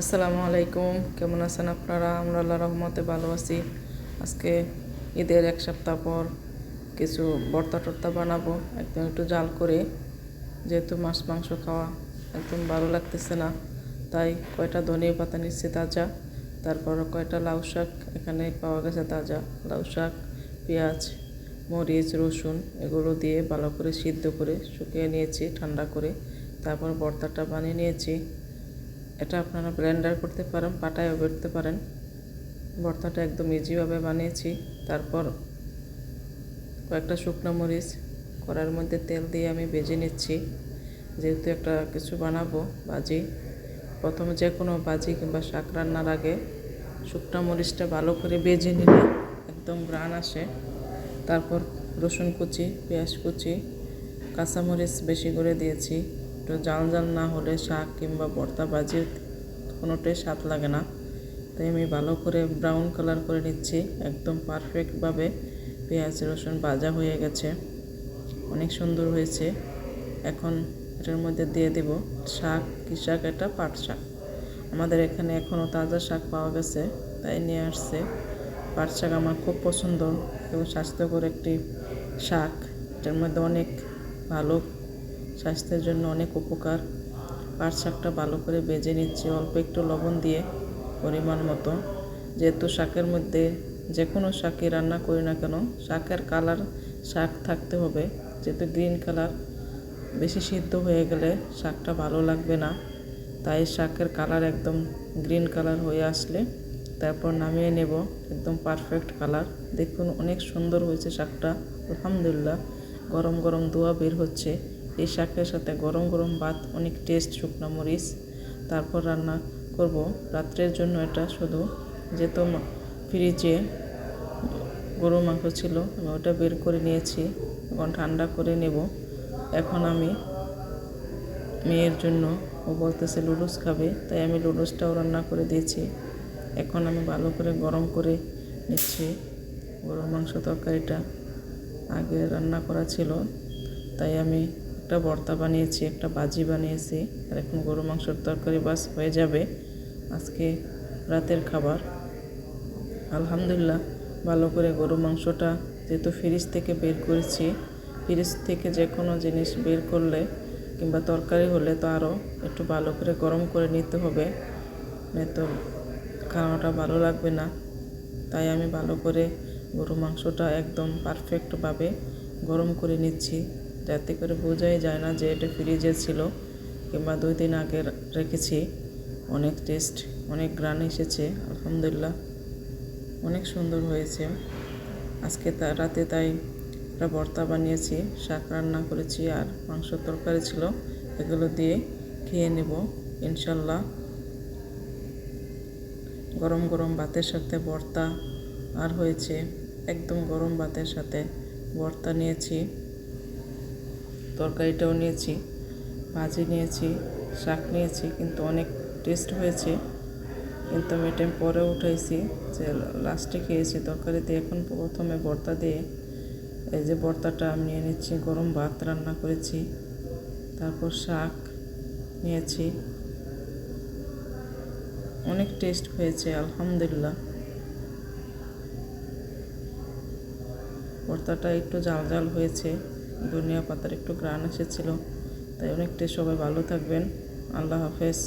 আসসালামু আলাইকুম। কেমন আছেন আপনারা? আমরা আল্লাহ রহমতে ভালো আছি। আজকে ঈদের এক সপ্তাহ পর কিছু ভর্তা টর্তা বানাবো। একদম একটু জাল করে। যেহেতু মাছ, মাংস খাওয়া একদম ভালো লাগতেছে না, তাই কয়টা ধনিয়া পাতা নিচ্ছি তাজা। তারপর কয়টা লাউ শাক এখানে পাওয়া গেছে তাজা। লাউ শাক, পেঁয়াজ, মরিচ, রসুন এগুলো দিয়ে ভালো করে সিদ্ধ করে শুকিয়ে নিয়েছি, ঠান্ডা করে। তারপর ভর্তাটা বানিয়ে নিয়েছি। এটা আপনারা ব্লেন্ডার করতে পারেন, পাটায়ও করতে পারেন। ভর্তাটা একদম ইজিভাবে বানিয়েছি। তারপর কয়েকটা শুকনো মরিচ, কড়ার মধ্যে তেল দিয়ে আমি ভেজে নিচ্ছি। যেহেতু একটা কিছু বানাবো, ভাজি। প্রথমে যে কোনো ভাজি কিংবা শাক রান্নার আগে শুকনো মরিচটা ভালো করে ভেজে নিলে একদম গ্রান আসে। তারপর রসুন কুচি, পেঁয়াজ কুচি, কাঁচামরিচ বেশি করে দিয়েছি। একটু জাল জাল না হলে শাক কিংবা ভর্তা ভাজি কোনোটাই স্বাদ লাগে না। তাই আমি ভালো করে ব্রাউন কালার করে নিচ্ছি। একদম পারফেক্টভাবে পেঁয়াজ, রসুন ভাজা হয়ে গেছে। অনেক সুন্দর হয়েছে। এখন এটার মধ্যে দিয়ে দেব শাক। কী শাক এটা? পাট শাক। আমাদের এখানে এখনও তাজা শাক পাওয়া গেছে, তাই নিয়ে আসছে। পাট শাক আমার খুব পছন্দ এবং স্বাস্থ্যকর একটি শাক। এটার মধ্যে অনেক ভালো স্বাস্থ্যের জন্য অনেক উপকার। পাট শাকটা ভালো করে বেজে নিচ্ছি, অল্প একটু লবণ দিয়ে পরিমাণ মতো। যেহেতু শাকের মধ্যে যে কোনো শাকই রান্না করি না কেন, শাকের কালার শাক থাকতে হবে। যেহেতু গ্রিন কালার, বেশি সিদ্ধ হয়ে গেলে শাকটা ভালো লাগবে না। তাই শাকের কালার একদম গ্রিন কালার হয়ে আসলে তারপর নামিয়ে নেব একদম পারফেক্ট কালার। দেখুন অনেক সুন্দর হয়েছে শাকটা, আলহামদুলিল্লাহ। গরম গরম দোয়া বের হচ্ছে। এই শাকের সাথে গরম গরম ভাত, অনেক টেস্ট শুকনো মরিচ, তারপর রান্না করব। রাত্রের জন্য এটা শুধু যেহেতু ফ্রিজে গরু মাংস ছিল, আমি ওটা বের করে নিয়েছি এখন ঠান্ডা করে নেব। এখন আমি মেয়ের জন্য ও বলতেছে লুডুস খাবে, তাই আমি লুডুসটাও রান্না করে দিয়েছি। এখন আমি ভালো করে গরম করে নিচ্ছি। গরুর মাংস তরকারিটা আগে রান্না করা ছিল, তাই আমি একটা ভর্তা বানিয়েছি, একটা ভাজি বানিয়েছি, আর এখন গরু মাংসের তরকারি বাস হয়ে যাবে আজকে রাতের খাবার। আলহামদুলিল্লাহ, ভালো করে গরু মাংসটা যেহেতু ফ্রিজ থেকে বের করেছি, ফ্রিজ থেকে যে কোনো জিনিস বের করলে কিংবা তরকারি হলে তো আরও একটু ভালো করে গরম করে নিতে হবে নয়তো খাওয়াটা ভালো লাগবে না। তাই আমি ভালো করে গরু মাংসটা একদম পারফেক্টভাবে গরম করে নিচ্ছি। যাতে করে বোঝাই যায় না যে এটা ফ্রিজে ছিল কিংবা দুই দিন আগে রেখেছি। অনেক টেস্ট অনেক গ্রান এসেছে, আলহামদুলিল্লাহ। অনেক সুন্দর হয়েছে। আজকে তা রাতে তাই একটা ভর্তা বানিয়েছি, শাক রান্না করেছি আর মাংস তরকারি ছিল। এগুলো দিয়ে খেয়ে নেব, ইনশাল্লাহ। গরম গরম ভাতের সাথে ভর্তা আর হয়েছে, একদম গরম ভাতের সাথে ভর্তা নিয়েছি। তরকারিটাও নিয়েছি, ভাজি নিয়েছি, শাক নিয়েছি, কিন্তু অনেক টেস্ট হয়েছে। কিন্তু আমি এটা পরে উঠাইছি যে লাস্টে খেয়েছি তরকারি দিয়ে এখন প্রথমে ভর্তা দিয়ে এই যে ভর্তাটা আমি নিয়ে নিচ্ছি, গরম ভাত রান্না করেছি, তারপর শাক নিয়েছি। অনেক টেস্ট হয়েছে, আলহামদুলিল্লাহ। ভর্তাটা একটু জাল জাল হয়েছে। ধনিয়া পাতার একটু গ্রান এসেছিল। তাই অনেকটাই সবাই ভালো থাকবেন। আল্লাহ হাফেজ।